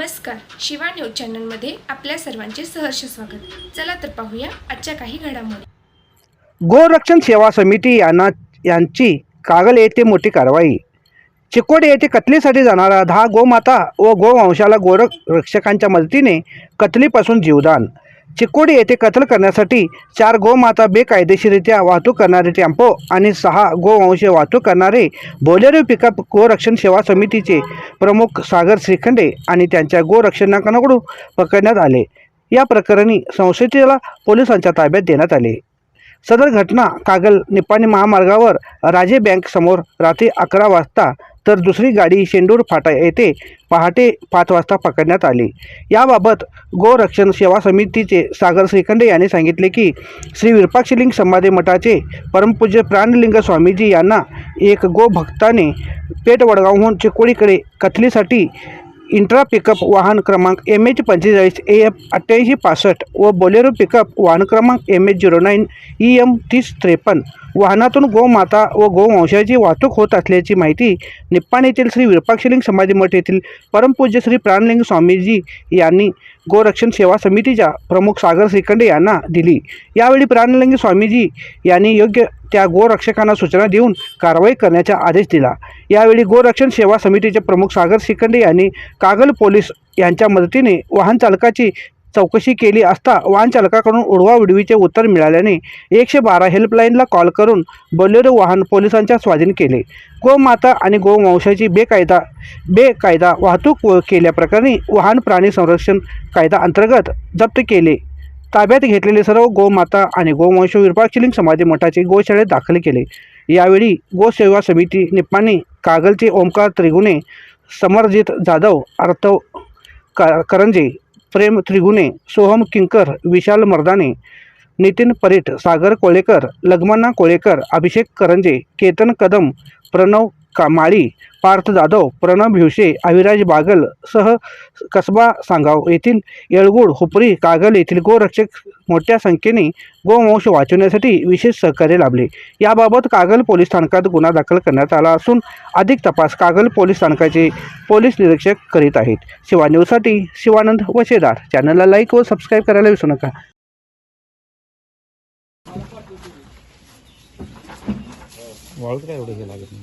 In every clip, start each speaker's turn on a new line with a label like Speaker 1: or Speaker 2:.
Speaker 1: नमस्कार शिवा न्यूज चॅनलमध्ये आपल्या सर्वांचे सहर्ष स्वागत. चला तर पाहूया आजच्या काही घडामोडी.
Speaker 2: गोरक्षण सेवा समिती यांना यांची कागल येथे मोठी कारवाई. चिकोडी येथे कतलीसाठी जाणारा दहा गोमाता व गोवंशाला गोरक्षकांच्या मदतीने कतलीपासून जीवदान. चिकोडी येथे कत्ल करण्यासाठी चार गोमाता बेकायदेशीरित्या वाहतूक करणारे टॅम्पो आणि सहा गोवंश वाहतूक करणारे बोलेरो पिकअप गोरक्षण सेवा समितीचे प्रमुख सागर श्रीखंडे आणि त्यांच्या गोरक्षकांकडून पकडण्यात आले. या प्रकरणी संशयिताला पोलिसांच्या ताब्यात देण्यात आले. सदर घटना कागल निपाणी महामार्गावर राजे बँक समोर रात्री अकरा वाजता तर दुसरी गाडी शेंडूर फाटा येथे पहाटे पाच वाजता पकडण्यात आली. याबाबत गोरक्षण सेवा समितीचे सागर श्रीखंडे यांनी सांगितले की श्री विरपाक्षलिंग समाधी मठाचे परमपूज्य प्राणलिंग स्वामीजी यांना एक गोभक्ताने पेठ वडगावहून चिकोडीकडे कथलीसाठी इंट्रा पिकअप वाहन क्रमांक एम एच पंचेचाळीस ए एफ अठ्ठ्याऐंशी पासष्ट व बोलेरो पिकअप वाहन क्रमांक M H zero nine E M तीस त्रेपन्न. वाहनातून गोमाता व गोवंशाची वाहतूक होत असल्याची माहिती निप्पाण येथील श्री विरूपाक्षलिंग समाधी मठ येथील परमपूज्य श्री प्राणलिंग स्वामीजी यांनी गोरक्षण सेवा समितीच्या प्रमुख सागर श्रीखंडे यांना दिली. यावेळी प्राणलिंग स्वामीजी यांनी योग्य त्या गोरक्षकांना सूचना देऊन कारवाई करण्याचा आदेश दिला. यावेळी गोरक्षण सेवा समितीचे प्रमुख सागर श्रीखंडे यांनी कागल पोलीस यांच्या मदतीने वाहन चालकाची चौकशी केली असता वाहनचालकाकडून उडवाउडवीचे उत्तर मिळाल्याने एकशे बारा हेल्पलाईनला कॉल करून बोलेरो वाहन पोलिसांच्या स्वाधीन केले. गोमाता आणि गोवंशाची बेकायदा बेकायदा वाहतूक केल्याप्रकरणी वाहन प्राणी संरक्षण कायदा अंतर्गत जप्त केले. ताब्यात घेतलेले सर्व गोमाता आणि गोवंश विरपाक्षलिंग समाधी मठाचे गोशाळेत दाखल केले. यावेळी गोसेवा समिती निप्पाणी कागलचे ओमकार त्रिगुणे समरजित जाधव अर्थव करंजे प्रेम त्रिगुणे सोहम किंकर विशाल मर्दाने नितीन परीट सागर कोळेकर लग्मना कोळेकर अभिषेक करंजे केतन कदम प्रणव कामाळी पार्थ जाधव प्रणव भिवशे अविराज बागल सह कसबा सांगाव. येथील येळगुड हुपरी कागल येथील गोरक्षक मोठ्या संख्येने गोवंश वाचवण्यासाठी विशेष सहकार्य लाभले. याबाबत कागल पोलीस स्थानकात गुन्हा दाखल करण्यात आला असून अधिक तपास कागल पोलीस स्थानकाचे पोलीस निरीक्षक करीत आहेत. शिवा न्यूजसाठी शिवानंद वशेदार. चॅनलला लाईक व सबस्क्राईब करायला विसरू नका.
Speaker 3: वाळूत काय एवढं हे लागत नाही?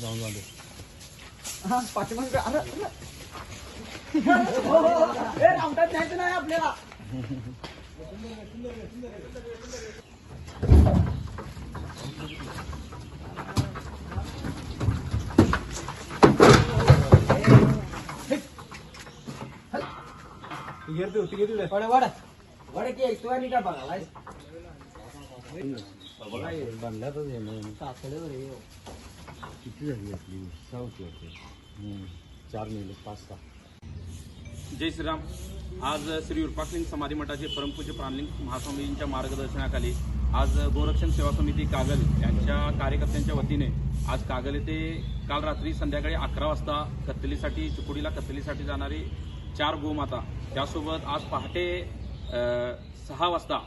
Speaker 3: जाऊन जाऊ दे
Speaker 4: पाठीमागे अरे रामटात न्यायचं नाही आपल्याला. वड वड. वड की आणि का बघा
Speaker 3: बांधल्यातच हे किती झाली आपली सहा होती चार महिने पाच सहा
Speaker 5: जय श्रीराम. आज श्री उर्पाकलिंग समाधी मठाचे परमपूज्य प्राणलिंग महास्वामीजींच्या मार्गदर्शनाखाली आज गोरक्षण सेवा समिती कागल यांच्या कार्यकर्त्यांच्या वतीने आज कागल येथे काल रात्री संध्याकाळी अकरा वाजता कत्तलीसाठी चिकोडीला कत्तलीसाठी जाणारी चार गोमाता त्यासोबत आज पहाटे सहा वाजता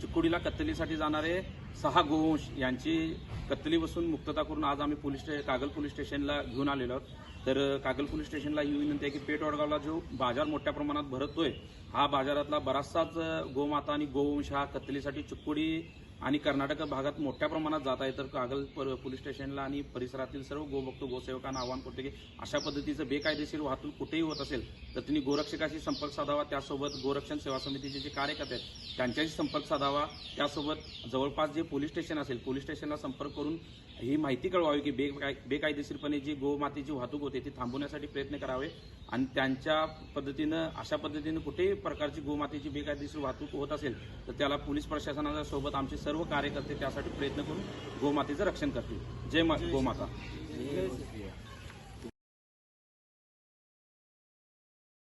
Speaker 5: चिकोडीला कत्तलीसाठी जाणारे सहा गोवंश यांची कत्तली बसून मुक्तता करून आज आम्ही पोलीस स्टे कागल पोलीस स्टेशनला घेऊन आलेलो आहोत. तर कागल पोलीस स्टेशनला ही विनंती आहे की पेठ वडगावला जो बाजार मोठ्या प्रमाणात भरतोय हा बाजारातला बराचसाच गोमाता आणि गोवंश हा कत्तलीसाठी चिक्कुडी आणि कर्नाटक भागात मोठ्या प्रमाणात जात आहे तर कागल पर- पोलीस स्टेशनला आणि परिसरातील सर्व गोभक्त गोसेवकांना आवाहन करतो की अशा पद्धतीचं बेकायदेशीर वाहतूक कुठेही होत असेल तर त्यांनी गोरक्षकाशी संपर्क साधावा. त्यासोबत गोरक्षण सेवा समितीचे जे कार्यकर्ते आहेत त्यांच्याशी संपर्क साधावा. त्यासोबत जवळपास जे पोलीस स्टेशन असेल पोलीस स्टेशनला संपर्क करून ही माहिती कळवावी की बेकाय बेकायदेशीरपणे जी गोमातेची वाहतूक होते ती थांबवण्यासाठी प्रयत्न करावे आणि त्यांच्या पद्धतीनं अशा पद्धतीनं कुठेही प्रकारची गोमातेची बेकायदेशीर वाहतूक होत असेल तर त्याला पोलीस प्रशासनाच्या सोबत आमचे सर्व कार्यकर्ते त्यासाठी प्रयत्न करून गोमातेचं रक्षण करतील. जय मा गोमाता.